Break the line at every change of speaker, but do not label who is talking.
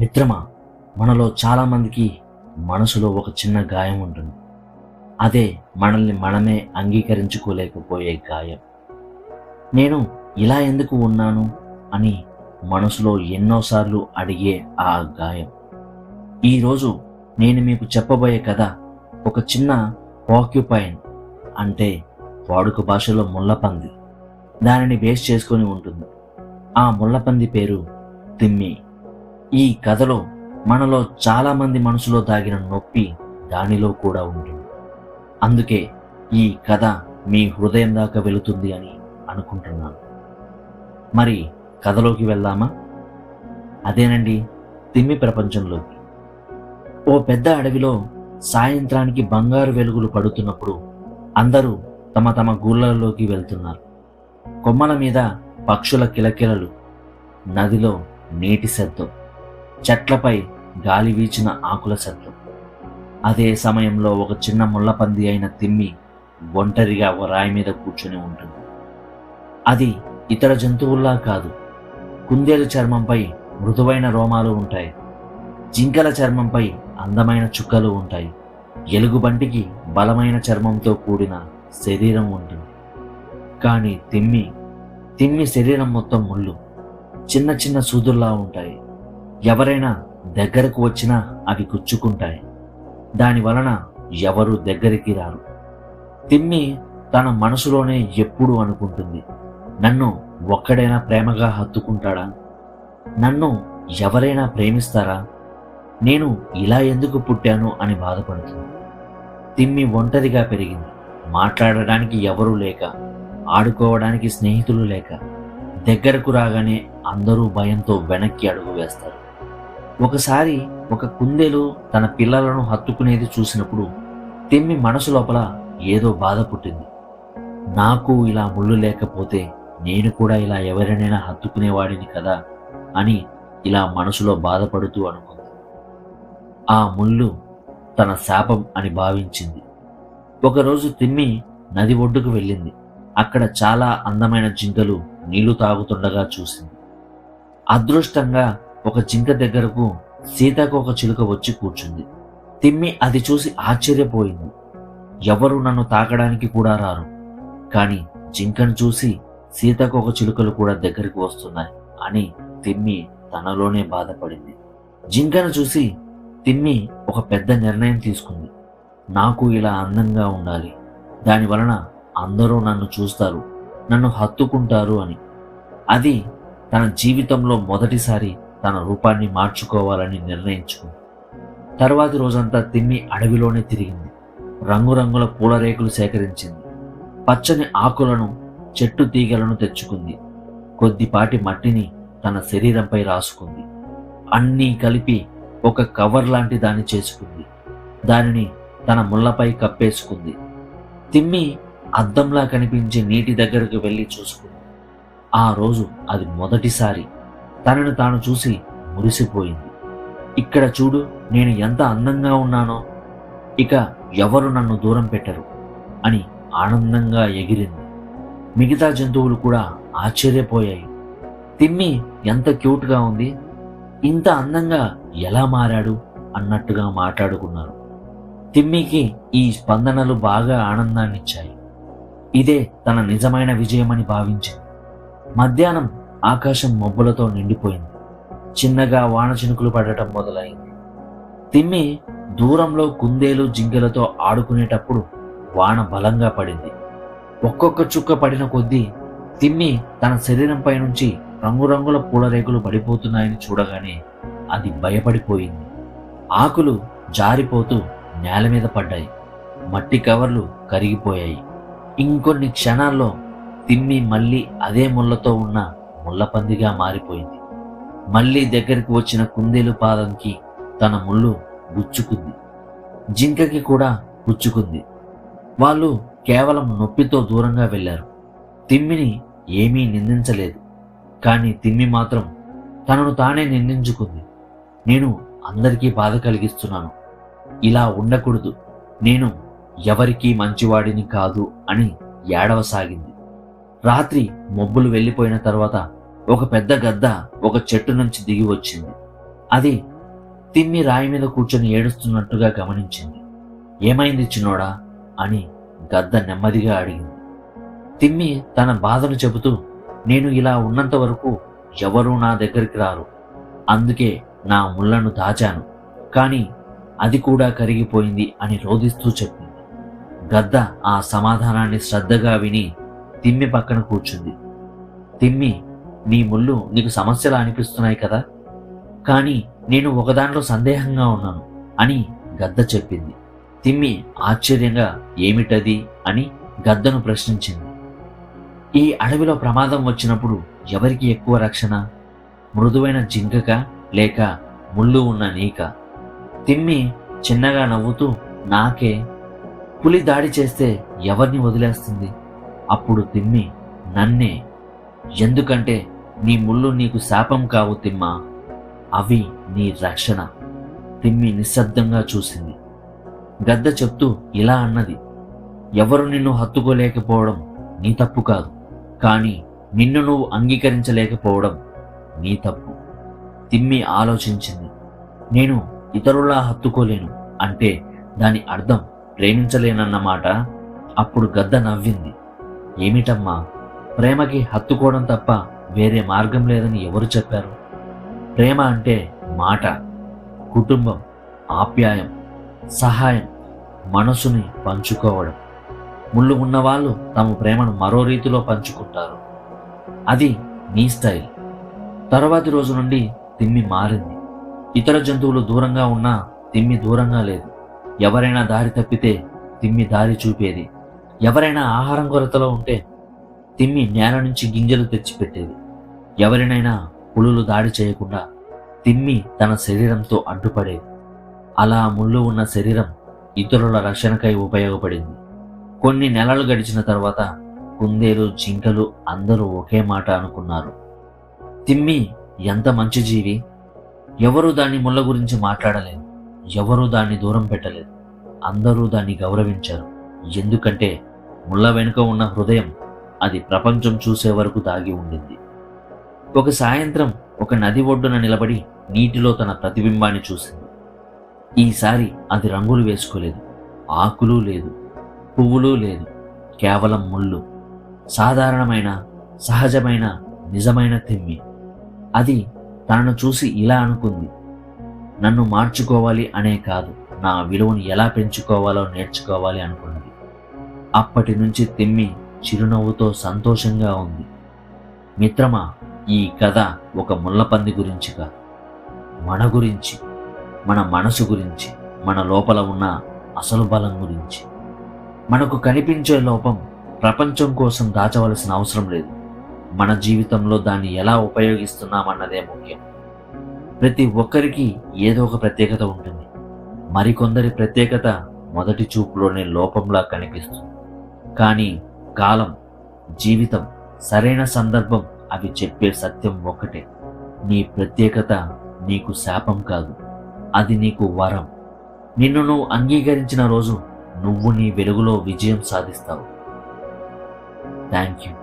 మిత్రమా మనలో చాలామందికి మనసులో ఒక చిన్న గాయం ఉంటుంది. అదే మనల్ని మనమే అంగీకరించుకోలేకపోయే గాయం. నేను ఇలా ఎందుకు ఉన్నాను అని మనసులో ఎన్నోసార్లు అడిగే ఆ గాయం. ఈరోజు నేను మీకు చెప్పబోయే కథ ఒక చిన్న పాక్యుపైన్ అంటే వాడుక భాషలో ముళ్ళపంది. దానిని బేస్ చేసుకొని ఉంటుంది. ఆ ముళ్ళపంది పేరు తిమ్మి. ఈ కథలో మనలో చాలామంది మనసులో దాగిన నొప్పి దానిలో కూడా ఉంటుంది. అందుకే ఈ కథ మీ హృదయం దాకా వెళుతుంది అని అనుకుంటున్నాను. మరి కథలోకి వెళ్దామా? అదేనండి తిమ్మి ప్రపంచంలోకి. ఓ పెద్ద అడవిలో సాయంత్రానికి బంగారు వెలుగులు పడుతున్నప్పుడు అందరూ తమ తమ గూళ్ళలోకి వెళ్తున్నారు. కొమ్మల మీద పక్షుల కిలకిలలు నదిలో నీటి శబ్దం. చెట్లపై గాలి వీచిన ఆకుల శబ్దం అదే సమయంలో ఒక చిన్న ముళ్ళపంది అయిన తిమ్మి ఒంటరిగా ఒక రాయి మీద కూర్చొని ఉంటుంది. అది ఇతర జంతువుల్లా కాదు. కుందేలు చర్మంపై మృదువైన రోమాలు ఉంటాయి. జింకల చర్మంపై అందమైన చుక్కలు ఉంటాయి. ఎలుగుబంటికి బలమైన చర్మంతో కూడిన శరీరం ఉంటుంది. కానీ తిమ్మి తిమ్మి శరీరం మొత్తం ముళ్ళు. చిన్న చిన్న సూదుల్లా ఉంటాయి. ఎవరైనా దగ్గరకు వచ్చినా అవి గుచ్చుకుంటాయి. దాని వలన ఎవరు దగ్గరికి రారు. తిమ్మి తన మనసులోనే ఎప్పుడు అనుకుంటుంది. నన్ను ఒక్కడైనా ప్రేమగా హత్తుకుంటాడా? నన్ను ఎవరైనా ప్రేమిస్తారా? నేను ఇలా ఎందుకు పుట్టాను అని బాధపడుతుంది. తిమ్మి ఒంటరిగా పెరిగింది. మాట్లాడడానికి ఎవరూ లేక ఆడుకోవడానికి స్నేహితులు లేక దగ్గరకు రాగానే అందరూ భయంతో వెనక్కి అడుగు వేస్తారు. ఒకసారి ఒక కుందేలు తన పిల్లలను హత్తుకునేది చూసినప్పుడు తిమ్మి మనసు లోపల ఏదో బాధ పుట్టింది. నాకు ఇలా ముళ్ళు లేకపోతే నేను కూడా ఇలా ఎవరినైనా హత్తుకునేవాడిని కదా అని ఇలా మనసులో బాధపడుతూ అనుకుంది. ఆ ముళ్ళు తన శాపం అని భావించింది. ఒకరోజు తిమ్మి నది ఒడ్డుకు వెళ్ళింది. అక్కడ చాలా అందమైన జింకలు నీళ్ళు తాగుతుండగా చూసింది. అదృష్టంగా ఒక జింక దగ్గరకు సీతాకోక చిలుక వచ్చి కూర్చుంది. తిమ్మి అది చూసి ఆశ్చర్యపోయింది. ఎవరు నన్ను తాకడానికి కూడా రారు. కానీ జింకను చూసి సీతాకోక చిలుకలు కూడా దగ్గరికి వస్తున్నాయి అని తిమ్మి తనలోనే బాధపడింది. జింకను చూసి తిమ్మి ఒక పెద్ద నిర్ణయం తీసుకుంది. నాకు ఇలా అందంగా ఉండాలి. దాని వలన అందరూ నన్ను చూస్తారు. నన్ను హత్తుకుంటారు అని. అది తన జీవితంలో మొదటిసారి తన రూపాన్ని మార్చుకోవాలని నిర్ణయించుకుంది. తర్వాతి రోజంతా తిమ్మి అడవిలోనే తిరిగింది. రంగురంగుల పూల రేకులు సేకరించింది. పచ్చని ఆకులను చెట్టు తీగలను తెచ్చుకుంది. కొద్దిపాటి మట్టిని తన శరీరంపై రాసుకుంది. అన్నీ కలిపి ఒక కవర్ లాంటి దాన్ని చేసుకుంది. దానిని తన ముళ్ళపై కప్పేసుకుంది. తిమ్మి అద్దంలా కనిపించే నీటి దగ్గరకు వెళ్ళి చూసుకుంది. ఆ రోజు అది మొదటిసారి తనను తాను చూసి మురిసిపోయింది. ఇక్కడ చూడు నేను ఎంత అందంగా ఉన్నానో ఇక ఎవరు నన్ను దూరం పెట్టరు అని ఆనందంగా ఎగిరింది. మిగతా జంతువులు కూడా ఆశ్చర్యపోయాయి. తిమ్మి ఎంత క్యూట్గా ఉంది ఇంత అందంగా ఎలా మారాడు అన్నట్టుగా మాట్లాడుకున్నారు. తిమ్మికి ఈ స్పందనలు బాగా ఆనందాన్నిచ్చాయి. ఇదే తన నిజమైన విజయమని భావించింది. మధ్యాహ్నం ఆకాశం మబ్బులతో నిండిపోయింది. చిన్నగా వాన చినుకులు పడటం మొదలైంది. తిమ్మి దూరంలో కుందేలు జింకలతో ఆడుకునేటప్పుడు వాన బలంగా పడింది. ఒక్కొక్క చుక్క పడిన కొద్దీ తిమ్మి తన శరీరంపై నుంచి రంగురంగుల పూలరేకులు పడిపోతున్నాయని చూడగానే అది భయపడిపోయింది. ఆకులు జారిపోతూ నేల మీద పడ్డాయి. మట్టి కవర్లు కరిగిపోయాయి. ఇంకొన్ని క్షణాల్లో తిమ్మి మళ్ళీ అదే ముళ్ళతో ఉన్న ముళ్ళపందిగా మారిపోయింది. మళ్ళీ దగ్గరికి వచ్చిన కుందేలు పాదంకి తన ముళ్ళు గుచ్చుకుంది. జింకకి కూడా గుచ్చుకుంది. వాళ్ళు కేవలం నొప్పితో దూరంగా వెళ్ళారు. తిమ్మిని ఏమీ నిందించలేదు. కానీ తిమ్మి మాత్రం తనను తానే నిందించుకుంది. నేను అందరికీ బాధ కలిగిస్తున్నాను. ఇలా ఉండకూడదు. నేను ఎవరికీ మంచివాడిని కాదు అని ఏడవసాగింది. రాత్రి మబ్బులు వెళ్ళిపోయిన తర్వాత ఒక పెద్ద గద్ద ఒక చెట్టు నుంచి దిగి వచ్చింది. అది తిమ్మి రాయి మీద కూర్చొని ఏడుస్తున్నట్టుగా గమనించింది. ఏమైంది చిన్నోడా? అని గద్ద నెమ్మదిగా అడిగింది. తిమ్మి తన బాధను చెబుతూ నేను ఇలా ఉన్నంత వరకు ఎవరూ నా దగ్గరికి రారు. అందుకే నా ముళ్ళను దాచాను. కానీ అది కూడా కరిగిపోయింది అని రోధిస్తూ చెప్పింది. గద్ద ఆ సమాధానాన్ని శ్రద్ధగా విని తిమ్మి పక్కన కూర్చుంది. తిమ్మి నీ ముళ్ళు నీకు సమస్యలా అనిపిస్తున్నాయి కదా? కానీ నేను ఒకదానిలో సందేహంగా ఉన్నాను అని గద్ద చెప్పింది. తిమ్మి ఆశ్చర్యంగా ఏమిటది అని గద్దను ప్రశ్నించింది. ఈ అడవిలో ప్రమాదం వచ్చినప్పుడు ఎవరికి ఎక్కువ రక్షణ? మృదువైన జింకక లేక ముళ్ళు ఉన్న నీక? తిమ్మి చిన్నగా నవ్వుతూ నాకే పులి దాడి చేస్తే ఎవరిని వదిలేస్తుంది? అప్పుడు తిమ్మి నన్నే. ఎందుకంటే నీ ముళ్ళు నీకు శాపం కావు తిమ్మా. అవి నీ రక్షణ. తిమ్మి నిశ్శబ్దంగా చూసింది. గద్ద చెప్తూ ఇలా అన్నది. ఎవరు నిన్ను హత్తుకోలేకపోవడం నీ తప్పు కాదు. కానీ నిన్ను నువ్వు అంగీకరించలేకపోవడం నీ తప్పు. తిమ్మి ఆలోచించింది. నేను ఇతరులా హత్తుకోలేను అంటే దాని అర్థం ప్రేమించలేనన్నమాట అప్పుడు గద్ద నవ్వింది. ఏమిటమ్మా? ప్రేమకి హత్తుకోవడం తప్ప వేరే మార్గం లేదని ఎవరు చెప్పారు? ప్రేమ అంటే మాట కుటుంబం ఆప్యాయం సహాయం మనసుని పంచుకోవడం. ముళ్ళు ఉన్నవాళ్ళు తమ ప్రేమను మరో రీతిలో పంచుకుంటారు. అది నీ స్టైల్. తర్వాతి రోజు నుండి తిమ్మి మారింది. ఇతర జంతువులు దూరంగా ఉన్నా తిమ్మి దూరంగా లేదు. ఎవరైనా దారి తప్పితే తిమ్మి దారి చూపేది. ఎవరైనా ఆహారం కొరతలో ఉంటే తిమ్మి నేల నుంచి గింజలు తెచ్చిపెట్టేది. ఎవరినైనా పులులు దాడి చేయకుండా తిమ్మి తన శరీరంతో అడ్డుపడేది అలా ముళ్ళు ఉన్న శరీరం ఇతరుల రక్షణకై ఉపయోగపడింది. కొన్ని నెలలు గడిచిన తర్వాత కుందేలు జింకలు అందరూ ఒకే మాట అనుకున్నారు. తిమ్మి ఎంత మంచి జీవి. ఎవరూ దాని ముళ్ళ గురించి మాట్లాడలేదు. ఎవరూ దాన్ని దూరం పెట్టలేదు. అందరూ దాన్ని గౌరవించారు. ఎందుకంటే ముళ్ళ వెనుక ఉన్న హృదయం అది ప్రపంచం చూసే వరకు దాగి ఉండింది. ఒక సాయంత్రం ఒక నది ఒడ్డున నిలబడి నీటిలో తన ప్రతిబింబాన్ని చూసింది. ఈసారి అది రంగులు వేసుకోలేదు. ఆకులు లేదు. పువ్వులు లేదు. కేవలం ముళ్ళు. సాధారణమైన సహజమైన నిజమైన తిమ్మి. అది తనను చూసి ఇలా అనుకుంది. నన్ను మార్చుకోవాలి అనే కాదు నా విలువను ఎలా పెంచుకోవాలో నేర్చుకోవాలి అనుకున్నది అప్పటి నుంచి తిమ్మి చిరునవ్వుతో సంతోషంగా ఉంది. మిత్రమా ఈ కథ ఒక ముళ్ళపంది గురించి కాదు మన గురించి మన మనసు గురించి మన లోపల ఉన్న అసలు బలం గురించి. మనకు కనిపించే లోపం ప్రపంచం కోసం దాచవలసిన అవసరం లేదు. మన జీవితంలో దాన్ని ఎలా ఉపయోగిస్తున్నామన్నదే ముఖ్యం. ప్రతి ఒక్కరికి ఏదో ఒక ప్రత్యేకత ఉంటుంది. మరికొందరి ప్రత్యేకత మొదటి చూపులోనే లోపంలా కనిపిస్తుంది. కానీ కాలం జీవితం సరైన సందర్భం అవి చెప్పే సత్యం ఒక్కటే నీ ప్రత్యేకత నీకు శాపం కాదు. అది నీకు వరం. నిన్ను నువ్వు అంగీకరించిన రోజు నువ్వు నీ వెలుగులో విజయం సాధిస్తావు. Thank you